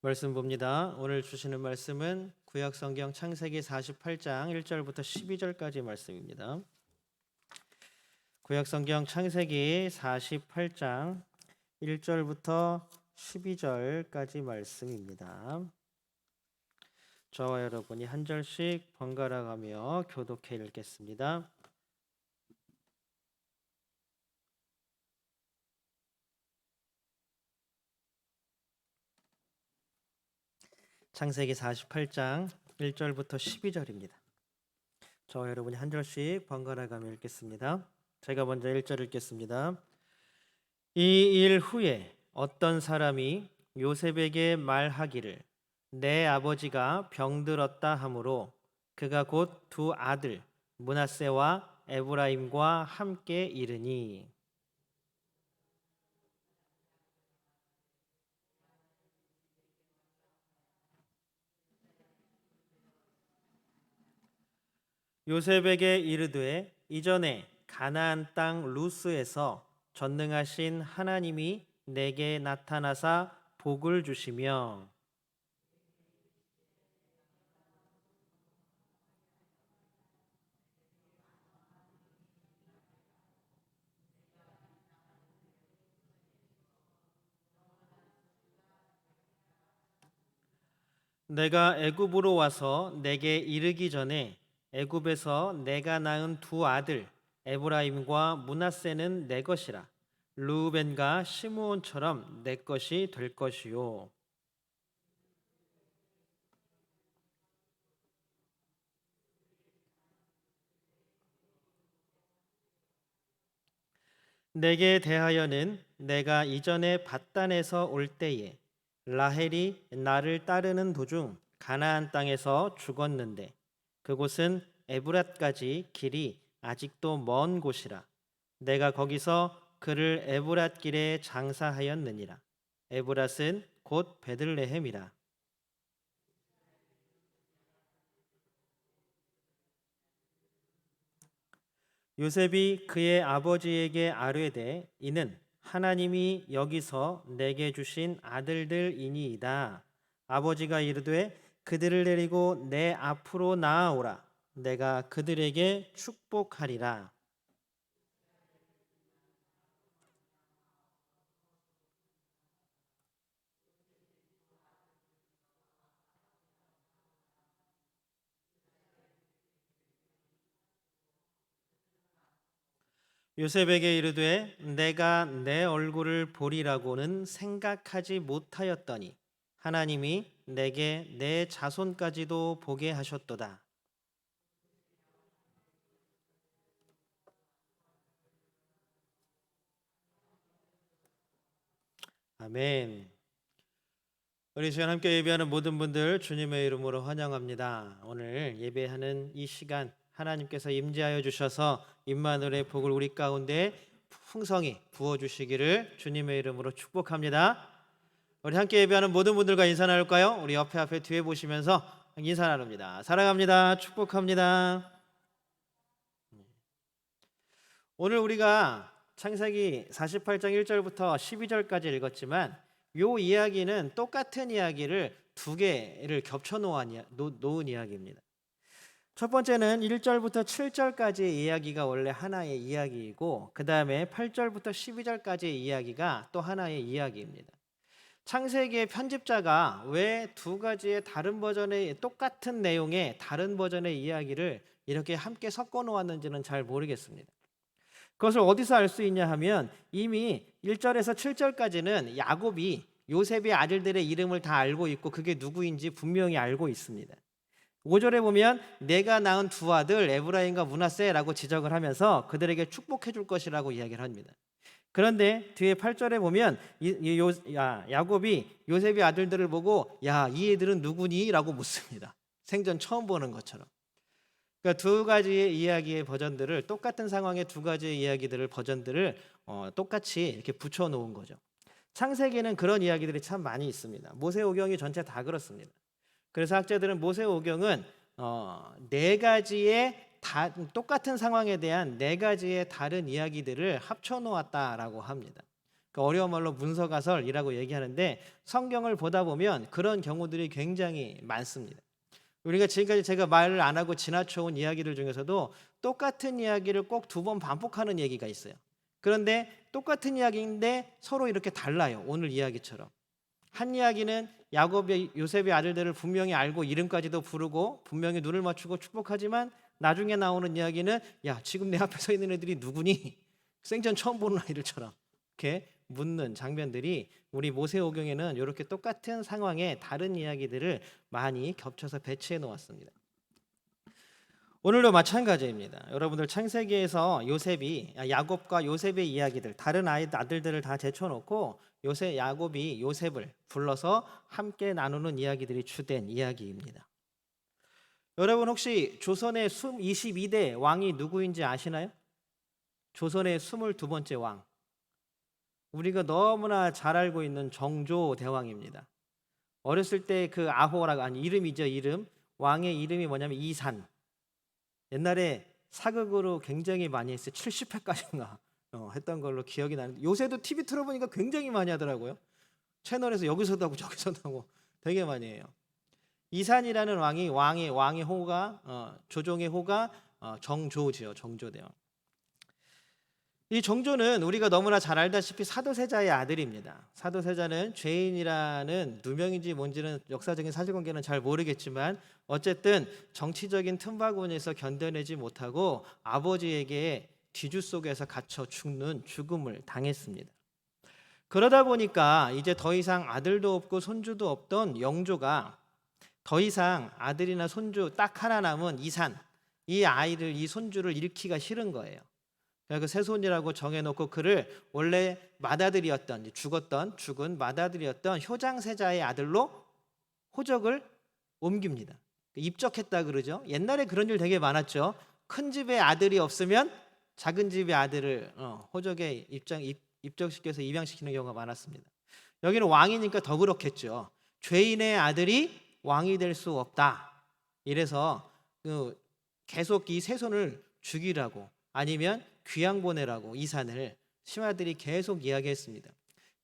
말씀 봅니다. 오늘 주시는 말씀은 구약 성경 창세기 48장 1절부터 12절까지 말씀입니다. 구약 성경 창세기 48장 1절부터 12절까지 말씀입니다. 저와 여러분이 한 절씩 번갈아 가며 교독해 읽겠습니다. 창세기 48장 1절부터 12절입니다. 저와 여러분이 한 절씩 번갈아 가며 읽겠습니다. 제가 먼저 1절 읽겠습니다. 이 일 후에 어떤 사람이 요셉에게 말하기를 내 아버지가 병들었다 하므로 그가 곧 두 아들 문하세와 에브라임과 함께 이르니 요셉에게 이르되 이전에 가나안 땅 루스에서 전능하신 하나님이 내게 나타나사 복을 주시며. 내가 애굽으로 와서 내게 이르기 전에 애굽에서 내가 낳은 두 아들 에브라임과 문하세는 내 것이라. 루벤과 시므온처럼 내 것이 될 것이요. 내게 대하여는 내가 이전에 바단에서 올 때에 라헬이 나를 따르는 도중 가나안 땅에서 죽었는데 그곳은 에브랏까지 길이 아직도 먼 곳이라. 내가 거기서 그를 에브랏 길에 장사하였느니라. 에브랏은 곧 베들레헴이라. 요셉이 그의 아버지에게 아뢰되 이는 하나님이 여기서 내게 주신 아들들이니이다. 아버지가 이르되 그들을 데리고 내 앞으로 나아오라. 내가 그들에게 축복하리라. 요셉에게 이르되 내가 내 얼굴을 보리라고는 생각하지 못하였더니 하나님이 내게 내 자손까지도 보게 하셨도다. 아멘. 우리 주연 함께 예배하는 모든 분들 주님의 이름으로 환영합니다. 오늘 예배하는 이 시간 하나님께서 임재하여 주셔서 임마누엘의 복을 우리 가운데 풍성히 부어 주시기를 주님의 이름으로 축복합니다. 우리 함께 예배하는 모든 분들과 인사 나눌까요? 우리 옆에 앞에 뒤에 보시면서 인사 나눕니다. 사랑합니다. 축복합니다. 오늘 우리가 창세기 48장 1절부터 12절까지 읽었지만 요 이야기는 똑같은 이야기를 두 개를 겹쳐 놓은 이야기입니다. 첫 번째는 1절부터 7절까지의 이야기가 원래 하나의 이야기이고 그 다음에 8절부터 12절까지의 이야기가 또 하나의 이야기입니다. 창세기의 편집자가 왜 두 가지의 다른 버전의 똑같은 내용의 다른 버전의 이야기를 이렇게 함께 섞어 놓았는지는 잘 모르겠습니다. 그것을 어디서 알 수 있냐 하면 이미 1절에서 7절까지는 야곱이 요셉의 아들들의 이름을 다 알고 있고 그게 누구인지 분명히 알고 있습니다. 5절에 보면 내가 낳은 두 아들 에브라임과 문하세라고 지적을 하면서 그들에게 축복해 줄 것이라고 이야기를 합니다. 그런데 뒤에 8절에 보면 이, 요, 야, 야곱이 요셉의 아들들을 보고 야, 이 애들은 누구니?라고 묻습니다. 생전 처음 보는 것처럼. 그러니까 두 가지의 이야기의 버전들을 똑같은 상황의 두 가지의 이야기들을 버전들을 어, 똑같이 이렇게 붙여 놓은 거죠. 창세기는 그런 이야기들이 참 많이 있습니다. 모세오경이 전체 다 그렇습니다. 그래서 학자들은 모세오경은 어, 네 가지의 다 똑같은 상황에 대한 네 가지의 다른 이야기들을 합쳐 놓았다라고 합니다. 그 어려운 말로 문서가설이라고 얘기하는데 성경을 보다 보면 그런 경우들이 굉장히 많습니다. 우리가 지금까지 제가 말을 안 하고 지나쳐온 이야기들 중에서도 똑같은 이야기를 꼭 두 번 반복하는 얘기가 있어요. 그런데 똑같은 이야기인데 서로 이렇게 달라요. 오늘 이야기처럼. 한 이야기는 야곱의 요셉의 아들들을 분명히 알고 이름까지도 부르고 분명히 눈을 맞추고 축복하지만 나중에 나오는 이야기는 야 지금 내 앞에 서 있는 애들이 누구니 생전 처음 보는 아이들처럼 이렇게 묻는 장면들이 우리 모세오경에는 이렇게 똑같은 상황에 다른 이야기들을 많이 겹쳐서 배치해 놓았습니다. 오늘도 마찬가지입니다. 여러분들 창세기에서 요셉이 아, 야곱과 요셉의 이야기들 다른 아이 아들들을 다 제쳐놓고 요셉 야곱이 요셉을 불러서 함께 나누는 이야기들이 주된 이야기입니다. 여러분 혹시 조선의 22대 왕이 누구인지 아시나요? 조선의 22번째 왕. 우리가 너무나 잘 알고 있는 정조 대왕입니다. 어렸을 때 그 아호라가 아니 이름이죠 이름 왕의 이름이 뭐냐면 이산. 옛날에 사극으로 굉장히 많이 했어요. 70회까지인가 어, 했던 걸로 기억이 나는데 요새도 TV 틀어보니까 굉장히 많이 하더라고요. 채널에서 여기서도 하고 저기서도 하고 되게 많이 해요. 이산이라는 왕이 왕의 왕의 호가 어, 조종의 호가 어, 정조지요 정조대왕. 이 정조는 우리가 너무나 잘 알다시피 사도세자의 아들입니다. 사도세자는 죄인이라는 누명인지 뭔지는 역사적인 사실관계는 잘 모르겠지만 어쨌든 정치적인 틈바구니에서 견뎌내지 못하고 아버지에게 뒤주 속에서 갇혀 죽는 죽음을 당했습니다. 그러다 보니까 이제 더 이상 아들도 없고 손주도 없던 영조가 더 이상 아들이나 손주 딱 하나 남은 이산 이 아이를 이 손주를 잃기가 싫은 거예요. 그래서 그 새손이라고 정해놓고 그를 원래 맏아들이었던 죽었던 죽은 맏아들이었던 효장세자의 아들로 호적을 옮깁니다. 입적했다 그러죠. 옛날에 그런 일 되게 많았죠. 큰 집에 아들이 없으면 작은 집의 아들을 어, 호적에 입장 입, 입적시켜서 입양시키는 경우가 많았습니다. 여기는 왕이니까 더 그렇겠죠. 죄인의 아들이 왕이 될 수 없다. 이래서 그 계속 이 세손을 죽이라고 아니면 귀양 보내라고 이산을 심하들이 계속 이야기했습니다.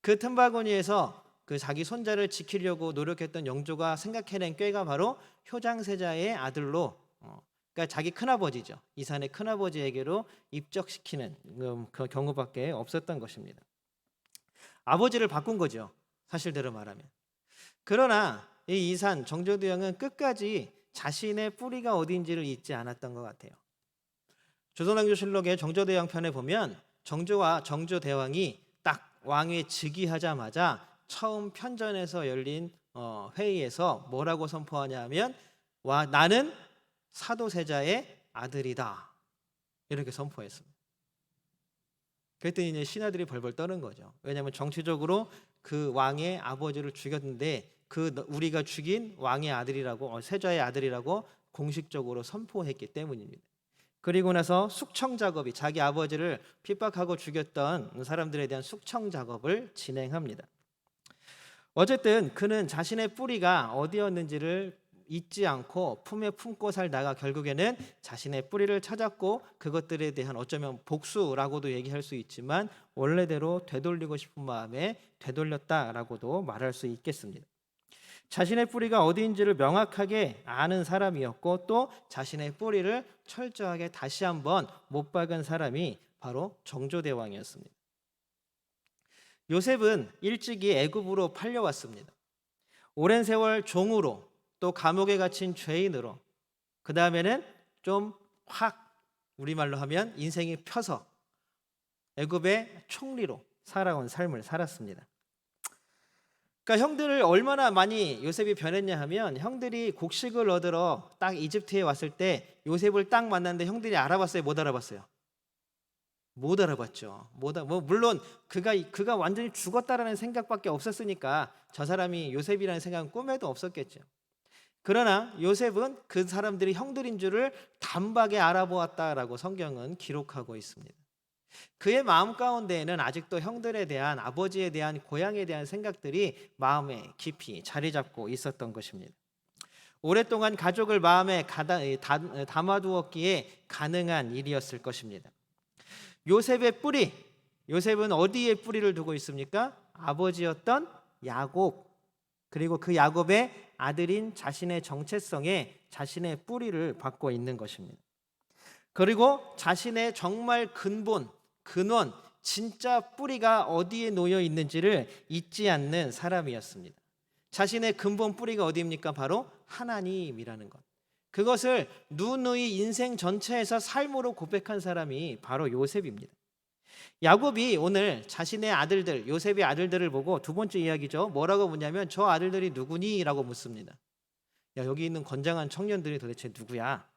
그 틈바구니에서 그 자기 손자를 지키려고 노력했던 영조가 생각해낸 꾀가 바로 효장세자의 아들로 어, 그러니까 자기 큰아버지죠. 이산의 큰아버지에게로 입적시키는 음, 그 경우밖에 없었던 것입니다. 아버지를 바꾼 거죠. 사실대로 말하면. 그러나 이 이산 정조대왕은 끝까지 자신의 뿌리가 어디인지를 잊지 않았던 것 같아요. 조선왕조실록의 정조대왕 편에 보면 정조와 정조대왕이 딱 왕위 즉위하자마자 처음 편전에서 열린 어, 회의에서 뭐라고 선포하냐면 와 나는 사도세자의 아들이다 이렇게 선포했습니다. 그랬더니 이제 신하들이 벌벌 떠는 거죠. 왜냐하면 정치적으로 그 왕의 아버지를 죽였는데 그 우리가 죽인 왕의 아들이라고 어, 세자의 아들이라고 공식적으로 선포했기 때문입니다. 그리고 나서 숙청 작업이 자기 아버지를 핍박하고 죽였던 사람들에 대한 숙청 작업을 진행합니다. 어쨌든 그는 자신의 뿌리가 어디였는지를 잊지 않고 품에 품고 살다가 결국에는 자신의 뿌리를 찾았고 그것들에 대한 어쩌면 복수라고도 얘기할 수 있지만 원래대로 되돌리고 싶은 마음에 되돌렸다라고도 말할 수 있겠습니다. 자신의 뿌리가 어디인지를 명확하게 아는 사람이었고 또 자신의 뿌리를 철저하게 다시 한번 못 박은 사람이 바로 정조대왕이었습니다. 요셉은 일찍이 애굽으로 팔려왔습니다. 오랜 세월 종으로 또 감옥에 갇힌 죄인으로 그 다음에는 좀 확 우리말로 하면 인생이 펴서 애굽의 총리로 살아온 삶을 살았습니다. 그러니까 형들을 얼마나 많이 요셉이 변했냐 하면 형들이 곡식을 얻으러 딱 이집트에 왔을 때 요셉을 딱 만났는데 형들이 알아봤어요, 못 알아봤어요? 못 알아봤죠. 못, 뭐 물론 그가 그가 완전히 죽었다라는 생각밖에 없었으니까 저 사람이 요셉이라는 생각은 꿈에도 없었겠죠. 그러나 요셉은 그 사람들이 형들인 줄을 단박에 알아보았다라고 성경은 기록하고 있습니다. 그의 마음 가운데에는 아직도 형들에 대한 아버지에 대한 고향에 대한 생각들이 마음에 깊이 자리 잡고 있었던 것입니다. 오랫동안 가족을 마음에 담아두었기에 가능한 일이었을 것입니다. 요셉의 뿌리, 요셉은 어디에 뿌리를 두고 있습니까? 아버지였던 야곱 그리고 그 야곱의 아들인 자신의 정체성에 자신의 뿌리를 받고 있는 것입니다. 그리고 자신의 정말 근본, 근원, 진짜 뿌리가 어디에 놓여 있는지를 잊지 않는 사람이었습니다. 자신의 근본 뿌리가 어디입니까? 바로 하나님이라는 것. 그것을 누누이 인생 전체에서 삶으로 고백한 사람이 바로 요셉입니다. 야곱이 오늘 자신의 아들들, 요셉의 아들들을 보고 두 번째 이야기죠. 뭐라고 묻냐면 저 아들들이 누구니?라고 묻습니다. 야, 여기 있는 건장한 청년들이 도대체 누구야?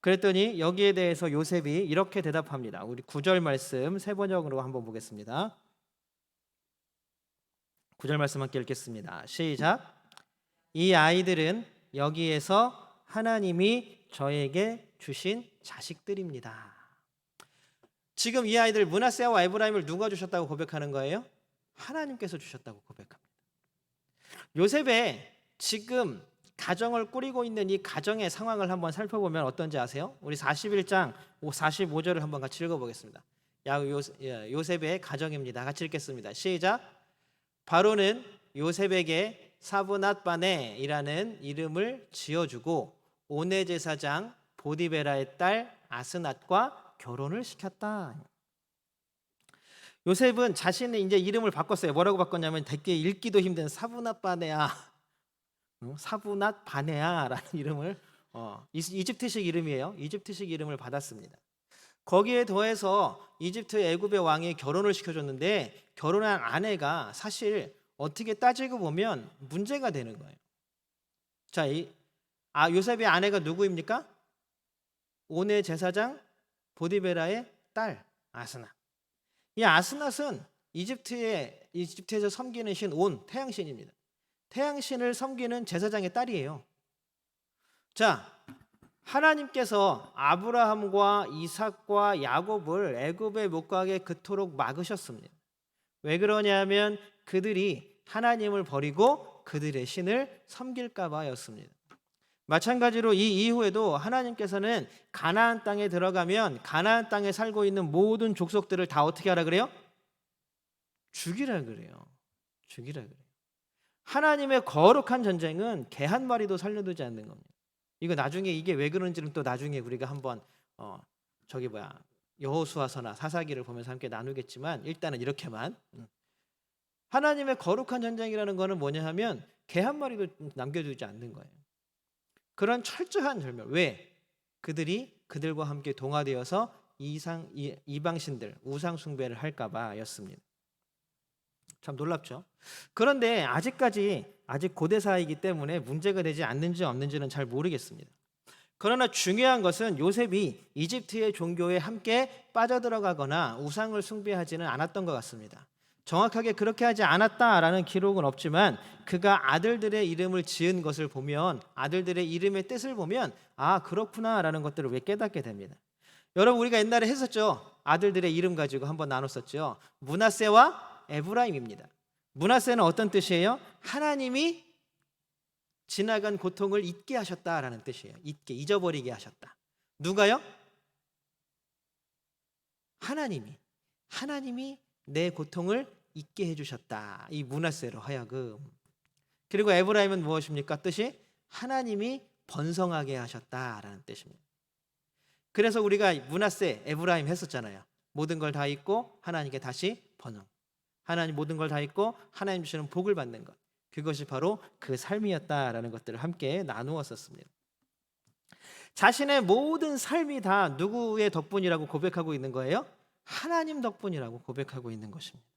그랬더니 여기에 대해서 요셉이 이렇게 대답합니다. 우리 구절 말씀 세 번역으로 한번 보겠습니다. 구절 말씀 함께 읽겠습니다. 시작. 이 아이들은 여기에서 하나님이 저에게 주신 자식들입니다. 지금 이 아이들 문하세와 에브라임을 누가 주셨다고 고백하는 거예요? 하나님께서 주셨다고 고백합니다. 요셉의 지금 가정을 꾸리고 있는 이 가정의 상황을 한번 살펴보면 어떤지 아세요? 우리 41장 45절을 한번 같이 읽어보겠습니다. 야 예, 요셉의 가정입니다. 같이 읽겠습니다. 시작. 바로는 요셉에게 사브낫바네이라는 이름을 지어주고 오네 제사장 보디베라의 딸 아스낫과 결혼을 시켰다. 요셉은 자신의 이제 이름을 바꿨어요. 뭐라고 바꿨냐면 대개 읽기도 힘든 사브낫바네야 어, 사부낫 바네아라는 이름을 어, 이집트식 이름이에요. 이집트식 이름을 받았습니다. 거기에 더해서 이집트 애굽의 왕이 결혼을 시켜줬는데 결혼한 아내가 사실 어떻게 따지고 보면 문제가 되는 거예요. 자, 이, 아 요셉의 아내가 누구입니까? 오네 제사장 보디베라의 딸 아스낫. 이 아스낫은 이집트의 이집트에서 섬기는 신 온 태양신입니다. 태양신을 섬기는 제사장의 딸이에요. 자, 하나님께서 아브라함과 이삭과 야곱을 애굽에 못 가게 그토록 막으셨습니다. 왜 그러냐면 그들이 하나님을 버리고 그들의 신을 섬길까 봐였습니다. 마찬가지로 이 이후에도 하나님께서는 가나안 땅에 들어가면 가나안 땅에 살고 있는 모든 족속들을 다 어떻게 하라 그래요? 죽이라 그래요. 죽이라 그래요. 하나님의 거룩한 전쟁은 개 한 마리도 살려두지 않는 겁니다. 이거 나중에 이게 왜 그런지는 또 나중에 우리가 한번 어 저기 뭐야 여호수아서나 사사기를 보면서 함께 나누겠지만 일단은 이렇게만 음. 하나님의 거룩한 전쟁이라는 거는 뭐냐 하면 개 한 마리도 남겨두지 않는 거예요. 그런 철저한 절멸. 왜? 그들이 그들과 함께 동화되어서 이상 이방신들 우상 숭배를 할까봐였습니다. 참 놀랍죠. 그런데 아직까지 아직 고대사이기 때문에 문제가 되지 않는지 없는지는 잘 모르겠습니다. 그러나 중요한 것은 요셉이 이집트의 종교에 함께 빠져들어가거나 우상을 숭배하지는 않았던 것 같습니다. 정확하게 그렇게 하지 않았다라는 기록은 없지만 그가 아들들의 이름을 지은 것을 보면 아들들의 이름의 뜻을 보면 아 그렇구나라는 것들을 왜 깨닫게 됩니다. 여러분 우리가 옛날에 했었죠. 아들들의 이름 가지고 한번 나눴었죠. 문하세와 에브라임입니다. 문하세는 어떤 뜻이에요? 하나님이 지나간 고통을 잊게 하셨다라는 뜻이에요. 잊게 잊어버리게 하셨다. 누가요? 하나님이 하나님이 내 고통을 잊게 해주셨다. 이 문하세로 하여금. 그리고 에브라임은 무엇입니까? 뜻이 하나님이 번성하게 하셨다라는 뜻입니다. 그래서 우리가 문하세 에브라임 했었잖아요. 모든 걸 다 잊고 하나님께 다시 번영. 하나님 모든 걸다 잊고 하나님 주시는 복을 받는 것. 그것이 바로 그 삶이었다라는 것들을 함께 나누었었습니다. 자신의 모든 삶이 다 누구의 덕분이라고 고백하고 있는 거예요? 하나님 덕분이라고 고백하고 있는 것입니다.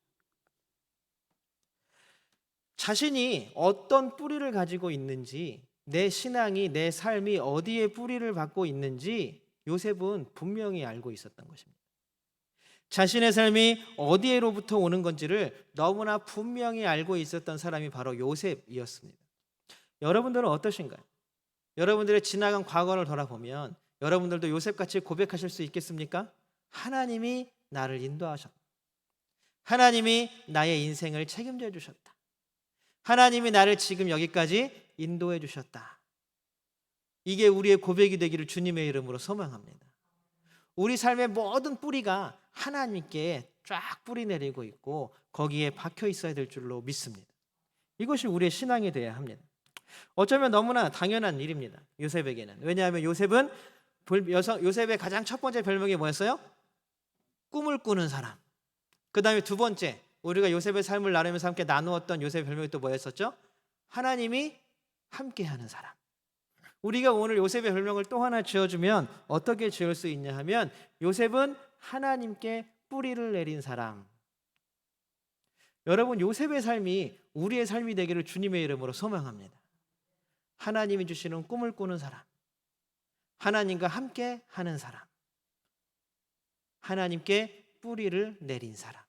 자신이 어떤 뿌리를 가지고 있는지, 내 신앙이, 내 삶이 어디에 뿌리를 받고 있는지 요셉은 분명히 알고 있었던 것입니다. 자신의 삶이 어디에로부터 오는 건지를 너무나 분명히 알고 있었던 사람이 바로 요셉이었습니다. 여러분들은 어떠신가요? 여러분들의 지나간 과거를 돌아보면 여러분들도 요셉같이 고백하실 수 있겠습니까? 하나님이 나를 인도하셨다. 하나님이 나의 인생을 책임져 주셨다. 하나님이 나를 지금 여기까지 인도해 주셨다. 이게 우리의 고백이 되기를 주님의 이름으로 소망합니다. 우리 삶의 모든 뿌리가 하나님께 쫙 뿌리 내리고 있고 거기에 박혀 있어야 될 줄로 믿습니다. 이것이 우리의 신앙이 되어야 합니다. 어쩌면 너무나 당연한 일입니다. 요셉에게는. 왜냐하면 요셉은 요셉의 가장 첫 번째 별명이 뭐였어요? 꿈을 꾸는 사람. 그 다음에 두 번째, 우리가 요셉의 삶을 나누면서 함께 나누었던 요셉의 별명이 또 뭐였었죠? 하나님이 함께하는 사람. 우리가 오늘 요셉의 별명을 또 하나 지어주면 어떻게 지을 수 있냐 하면 요셉은 하나님께 뿌리를 내린 사람. 여러분 요셉의 삶이 우리의 삶이 되기를 주님의 이름으로 소망합니다. 하나님이 주시는 꿈을 꾸는 사람. 하나님과 함께 하는 사람. 하나님께 뿌리를 내린 사람.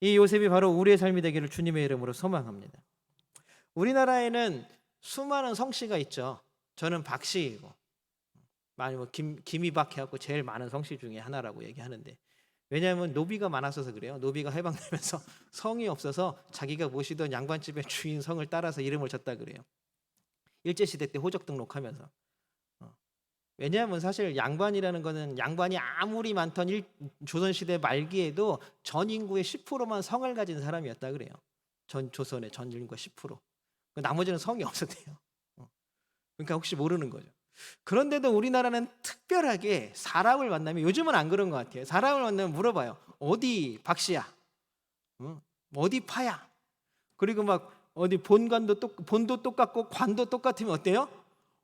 이 요셉이 바로 우리의 삶이 되기를 주님의 이름으로 소망합니다. 우리나라에는 수많은 성씨가 있죠. 저는 박씨이고 많이 뭐 김, 김이박 해갖고 제일 많은 성씨 중에 하나라고 얘기하는데 왜냐하면 노비가 많았어서 그래요. 노비가 해방되면서 성이 없어서 자기가 모시던 양반집의 주인 성을 따라서 이름을 졌다 그래요. 일제 시대 때 호적 등록하면서 어. 왜냐하면 사실 양반이라는 거는 양반이 아무리 많던 일, 조선 시대 말기에도 전 인구의 10%만 성을 가진 사람이었다 그래요. 전 조선의 전 인구가 10%. 그 나머지는 성이 없었대요. 어. 그러니까 혹시 모르는 거죠. 그런데도 우리나라는 특별하게 사람을 만나면 요즘은 안 그런 것 같아요. 사람을 만나면 물어봐요. 어디 박씨야? 응? 어디 파야? 그리고 막 어디 본관도 똑 본도 똑같고 관도 똑같으면 어때요?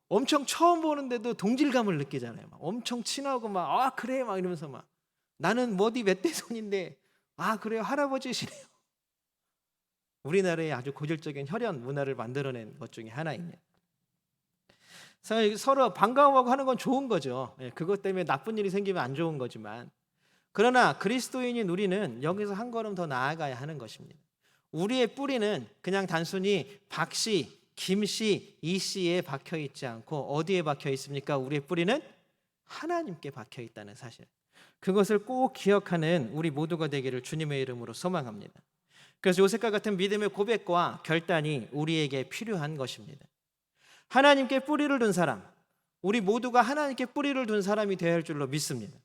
엄청 처음 보는데도 동질감을 느끼잖아요. 막 엄청 친하고 막 아 그래 막 이러면서 막 나는 뭐디 몇 대손인데 아 그래요 할아버지시네요. 우리나라의 아주 고질적인 혈연 문화를 만들어낸 것 중에 하나입니다. 서로 반가워하고 하는 건 좋은 거죠. 예, 그것 때문에 나쁜 일이 생기면 안 좋은 거지만 그러나 그리스도인인 우리는 여기서 한 걸음 더 나아가야 하는 것입니다. 우리의 뿌리는 그냥 단순히 박 씨, 김 씨, 이 씨에 박혀 있지 않고 어디에 박혀 있습니까? 우리의 뿌리는 하나님께 박혀 있다는 사실. 그것을 꼭 기억하는 우리 모두가 되기를 주님의 이름으로 소망합니다. 그래서 요셉과 같은 믿음의 고백과 결단이 우리에게 필요한 것입니다. 하나님께 뿌리를 둔 사람, 우리 모두가 하나님께 뿌리를 둔 사람이 되어야 할 줄로 믿습니다.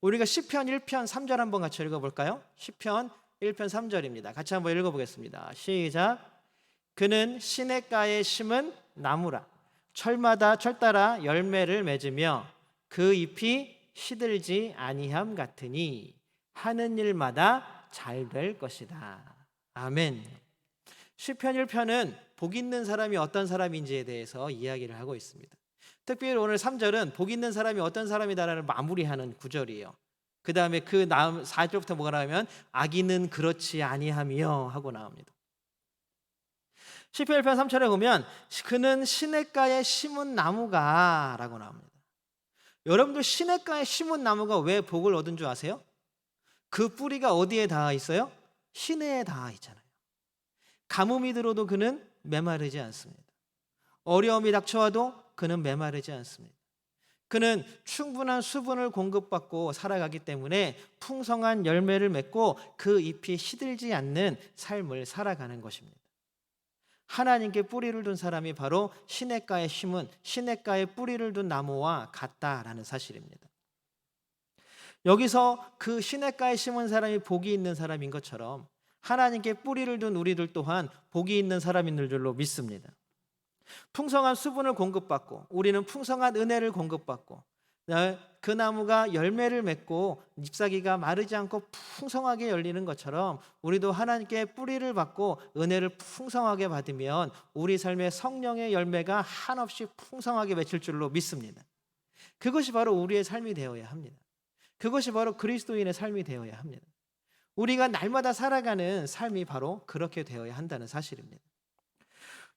우리가 시편 1편 3절 한번 같이 읽어 볼까요? 시편 1편 3절입니다. 같이 한번 읽어 보겠습니다. 시작. 그는 시냇가에 심은 나무라 철마다 철 따라 열매를 맺으며 그 잎이 시들지 아니함 같으니 하는 일마다 잘 될 것이다. 아멘. 시편 1편은 복 있는 사람이 어떤 사람인지에 대해서 이야기를 하고 있습니다. 특별히 오늘 3절은 복 있는 사람이 어떤 사람이다라는 마무리하는 구절이에요. 그 다음에 그 다음 4절부터 뭐가 나오면 악인은 그렇지 아니하며 하고 나옵니다. 시편 1편 3절에 보면 그는 시냇가에 심은 나무가 라고 나옵니다. 여러분들 시냇가에 심은 나무가 왜 복을 얻은 줄 아세요? 그 뿌리가 어디에 닿아 있어요? 시내에 닿아 있잖아요. 가뭄이 들어도 그는 메마르지 않습니다. 어려움이 닥쳐와도 그는 메마르지 않습니다. 그는 충분한 수분을 공급받고 살아가기 때문에 풍성한 열매를 맺고 그 잎이 시들지 않는 삶을 살아가는 것입니다. 하나님께 뿌리를 둔 사람이 바로 시냇가에 심은 시냇가에 뿌리를 둔 나무와 같다라는 사실입니다. 여기서 그 시냇가에 심은 사람이 복이 있는 사람인 것처럼 하나님께 뿌리를 둔 우리들 또한 복이 있는 사람인 줄로 믿습니다. 풍성한 수분을 공급받고 우리는 풍성한 은혜를 공급받고 그 나무가 열매를 맺고 잎사귀가 마르지 않고 풍성하게 열리는 것처럼 우리도 하나님께 뿌리를 받고 은혜를 풍성하게 받으면 우리 삶의 성령의 열매가 한없이 풍성하게 맺힐 줄로 믿습니다. 그것이 바로 우리의 삶이 되어야 합니다. 그것이 바로 그리스도인의 삶이 되어야 합니다. 우리가 날마다 살아가는 삶이 바로 그렇게 되어야 한다는 사실입니다.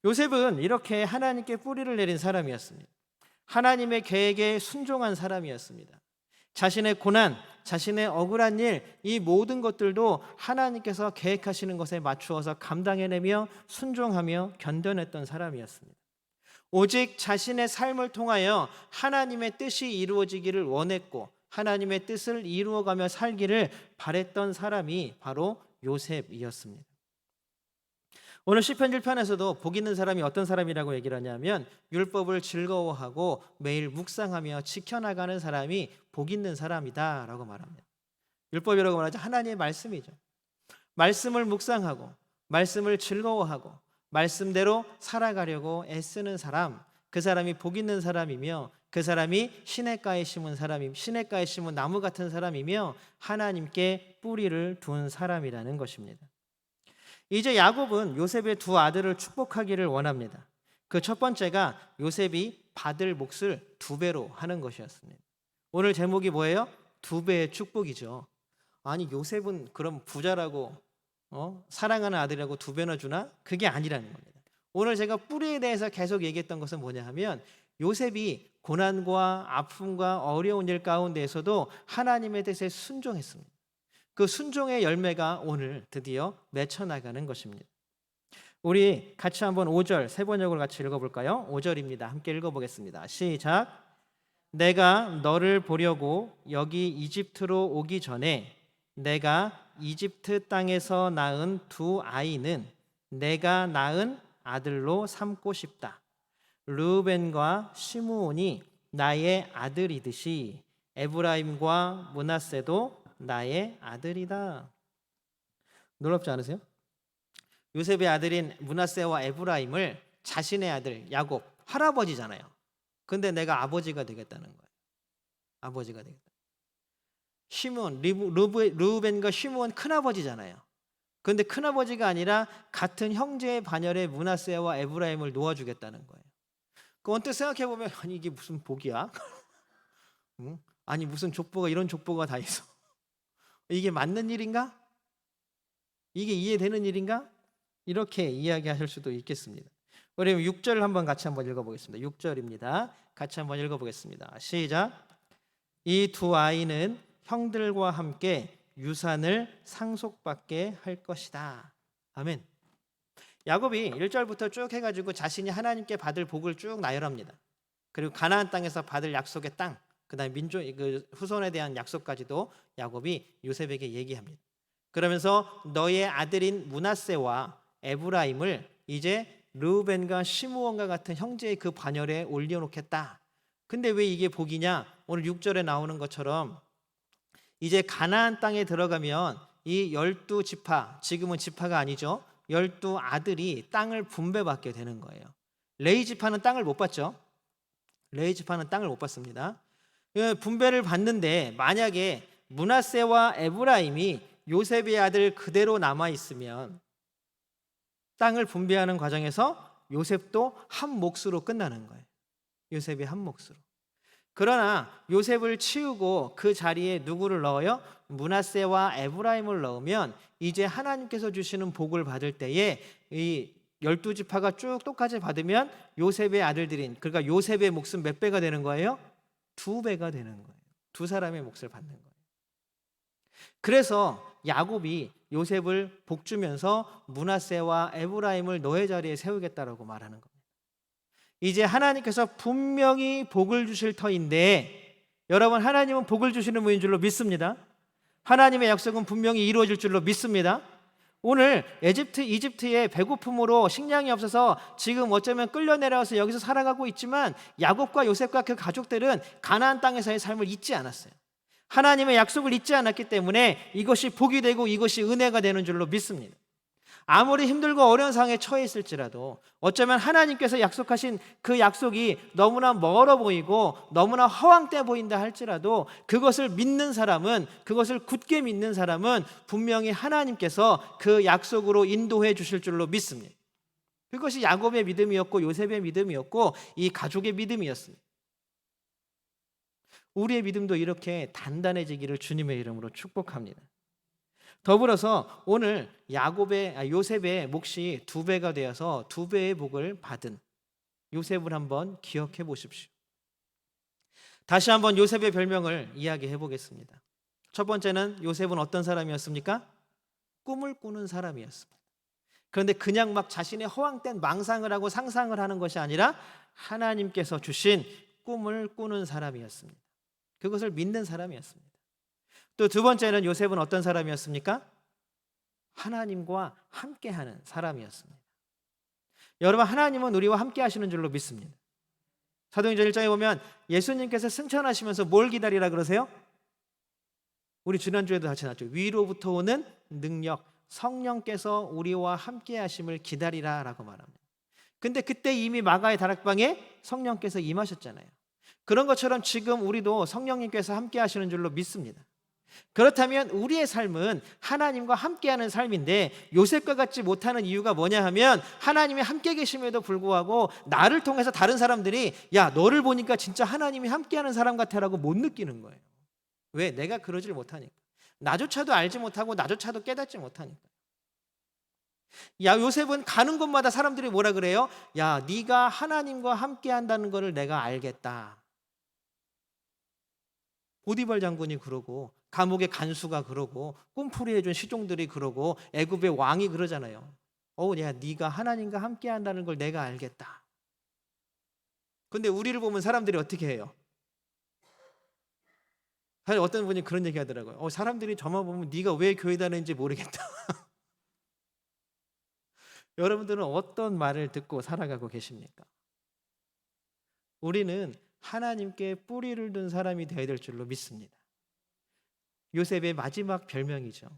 요셉은 이렇게 하나님께 뿌리를 내린 사람이었습니다. 하나님의 계획에 순종한 사람이었습니다. 자신의 고난, 자신의 억울한 일, 이 모든 것들도 하나님께서 계획하시는 것에 맞추어서 감당해내며 순종하며 견뎌냈던 사람이었습니다. 오직 자신의 삶을 통하여 하나님의 뜻이 이루어지기를 원했고 하나님의 뜻을 이루어가며 살기를 바랬던 사람이 바로 요셉이었습니다. 오늘 시편 1편에서도 복 있는 사람이 어떤 사람이라고 얘기를 하냐면 율법을 즐거워하고 매일 묵상하며 지켜나가는 사람이 복 있는 사람이다라고 말합니다. 율법이라고 말하죠. 하나님의 말씀이죠. 말씀을 묵상하고 말씀을 즐거워하고 말씀대로 살아가려고 애쓰는 사람, 그 사람이 복 있는 사람이며 그 사람이 시냇가에 심은 사람이 시냇가에 심은 나무 같은 사람이며 하나님께 뿌리를 둔 사람이라는 것입니다. 이제 야곱은 요셉의 두 아들을 축복하기를 원합니다. 그 첫 번째가 요셉이 받을 몫을 두 배로 하는 것이었습니다. 오늘 제목이 뭐예요? 두 배의 축복이죠. 아니 요셉은 그럼 부자라고 어? 사랑하는 아들이라고 두 배나 주나? 그게 아니라는 겁니다. 오늘 제가 뿌리에 대해서 계속 얘기했던 것은 뭐냐 하면 요셉이 고난과 아픔과 어려운 일 가운데에서도 하나님의 뜻에 순종했습니다. 그 순종의 열매가 오늘 드디어 맺혀 나가는 것입니다. 우리 같이 한번 5절 세 번역을 같이 읽어볼까요? 5절입니다. 함께 읽어보겠습니다. 시작. 내가 너를 보려고 여기 이집트로 오기 전에 내가 이집트 땅에서 낳은 두 아이는 내가 낳은 아들로 삼고 싶다. 르벤과 시므온이 나의 아들이듯이 에브라임과 문하세도 나의 아들이다. 놀랍지 않으세요? 요셉의 아들인 문하세와 에브라임을 자신의 아들 야곱 할아버지잖아요. 근데 내가 아버지가 되겠다는 거예요. 아버지가 되겠다. 시므온 르우벤과 시므온 큰아버지잖아요. 근데 큰아버지가 아니라 같은 형제의 반열에 문하세와 에브라임을 놓아주겠다는 거예요. 그 언뜻 생각해 보면 아니 이게 무슨 복이야? 응? 아니 무슨 족보가 이런 족보가 다 있어? 이게 맞는 일인가? 이게 이해되는 일인가? 이렇게 이야기하실 수도 있겠습니다. 우리 6절을 한번 같이 한번 읽어보겠습니다. 6절입니다. 같이 한번 읽어보겠습니다. 시작. 이 두 아이는 형들과 함께 유산을 상속받게 할 것이다. 아멘. 야곱이 1절부터 쭉 해가지고 자신이 하나님께 받을 복을 쭉 나열합니다. 그리고 가나안 땅에서 받을 약속의 땅, 그다음 민족 그 후손에 대한 약속까지도 야곱이 요셉에게 얘기합니다. 그러면서 너의 아들인 문하세와 에브라임을 이제 르우벤과 시므온과 같은 형제의 그 반열에 올려놓겠다. 근데 왜 이게 복이냐? 오늘 6절에 나오는 것처럼 이제 가나안 땅에 들어가면 이 열두 지파, 지금은 지파가 아니죠. 열두 아들이 땅을 분배받게 되는 거예요. 레이 지파는 땅을 못 받죠. 레이 지파는 땅을 못 받습니다. 그 분배를 받는데 만약에 문하세와 에브라임이 요셉의 아들 그대로 남아 있으면 땅을 분배하는 과정에서 요셉도 한 몫으로 끝나는 거예요. 요셉이 한 몫으로. 그러나 요셉을 치우고 그 자리에 누구를 넣어요? 문하세와 에브라임을 넣으면 이제 하나님께서 주시는 복을 받을 때에 이 열두 지파가 쭉 똑같이 받으면 요셉의 아들들인 그러니까 요셉의 몫은 몇 배가 되는 거예요? 두 배가 되는 거예요. 두 사람의 몫을 받는 거예요. 그래서 야곱이 요셉을 복 주면서 문하세와 에브라임을 너의 자리에 세우겠다라고 말하는 겁니다. 이제 하나님께서 분명히 복을 주실 터인데 여러분 하나님은 복을 주시는 분인 줄로 믿습니다. 하나님의 약속은 분명히 이루어질 줄로 믿습니다. 오늘 에집트 이집트의 배고픔으로 식량이 없어서 지금 어쩌면 끌려 내려와서 여기서 살아가고 있지만 야곱과 요셉과 그 가족들은 가나안 땅에서의 삶을 잊지 않았어요. 하나님의 약속을 잊지 않았기 때문에 이것이 복이 되고 이것이 은혜가 되는 줄로 믿습니다. 아무리 힘들고 어려운 상황에 처해 있을지라도 어쩌면 하나님께서 약속하신 그 약속이 너무나 멀어 보이고 너무나 허황돼 보인다 할지라도 그것을 믿는 사람은 그것을 굳게 믿는 사람은 분명히 하나님께서 그 약속으로 인도해 주실 줄로 믿습니다. 그것이 야곱의 믿음이었고 요셉의 믿음이었고 이 가족의 믿음이었습니다. 우리의 믿음도 이렇게 단단해지기를 주님의 이름으로 축복합니다. 더불어서 오늘 야곱의 아, 요셉의 몫이 두 배가 되어서 두 배의 복을 받은 요셉을 한번 기억해 보십시오. 다시 한번 요셉의 별명을 이야기해 보겠습니다. 첫 번째는 요셉은 어떤 사람이었습니까? 꿈을 꾸는 사람이었습니다. 그런데 그냥 막 자신의 허황된 망상을 하고 상상을 하는 것이 아니라 하나님께서 주신 꿈을 꾸는 사람이었습니다. 그것을 믿는 사람이었습니다. 또 두 번째는 요셉은 어떤 사람이었습니까? 하나님과 함께하는 사람이었습니다. 여러분 하나님은 우리와 함께 하시는 줄로 믿습니다. 사도행전 1장에 보면 예수님께서 승천하시면서 뭘 기다리라 그러세요? 우리 지난주에도 같이 나왔죠. 위로부터 오는 능력, 성령께서 우리와 함께 하심을 기다리라라고 말합니다. 근데 그때 이미 마가의 다락방에 성령께서 임하셨잖아요. 그런 것처럼 지금 우리도 성령님께서 함께 하시는 줄로 믿습니다. 그렇다면 우리의 삶은 하나님과 함께하는 삶인데 요셉과 같지 못하는 이유가 뭐냐 하면 하나님이 함께 계심에도 불구하고 나를 통해서 다른 사람들이 야 너를 보니까 진짜 하나님이 함께하는 사람 같아라고 못 느끼는 거예요. 왜? 내가 그러질 못하니까. 나조차도 알지 못하고 나조차도 깨닫지 못하니까. 야 요셉은 가는 곳마다 사람들이 뭐라 그래요? 야 네가 하나님과 함께한다는 것을 내가 알겠다. 보디발 장군이 그러고 감옥의 간수가 그러고 꿈풀이 해준 시종들이 그러고 애굽의 왕이 그러잖아요. 어, 야, 네가 하나님과 함께한다는 걸 내가 알겠다. 근데 우리를 보면 사람들이 어떻게 해요? 사실 어떤 분이 그런 얘기 하더라고요. 어, 사람들이 저만 보면 네가 왜 교회 다니는지 모르겠다. 여러분들은 어떤 말을 듣고 살아가고 계십니까? 우리는 하나님께 뿌리를 둔 사람이 되어야 될 줄로 믿습니다. 요셉의 마지막 별명이죠.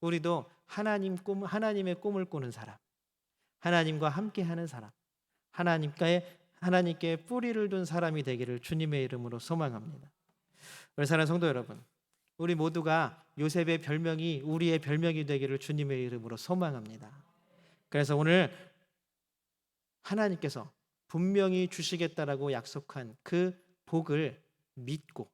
우리도 하나님 꿈, 하나님의 꿈을 꾸는 사람, 하나님과 함께하는 사람, 하나님께 하나님께 뿌리를 둔 사람이 되기를 주님의 이름으로 소망합니다. 우리 사랑하는 성도 여러분, 우리 모두가 요셉의 별명이 우리의 별명이 되기를 주님의 이름으로 소망합니다. 그래서 오늘 하나님께서 분명히 주시겠다라고 약속한 그 복을 믿고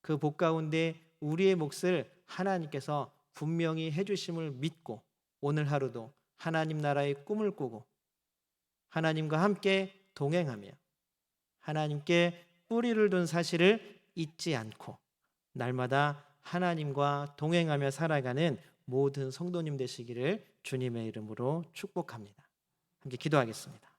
그 복 가운데 우리의 몫을 하나님께서 분명히 해주심을 믿고 오늘 하루도 하나님 나라의 꿈을 꾸고 하나님과 함께 동행하며 하나님께 뿌리를 둔 사실을 잊지 않고 날마다 하나님과 동행하며 살아가는 모든 성도님 되시기를 주님의 이름으로 축복합니다. 함께 기도하겠습니다.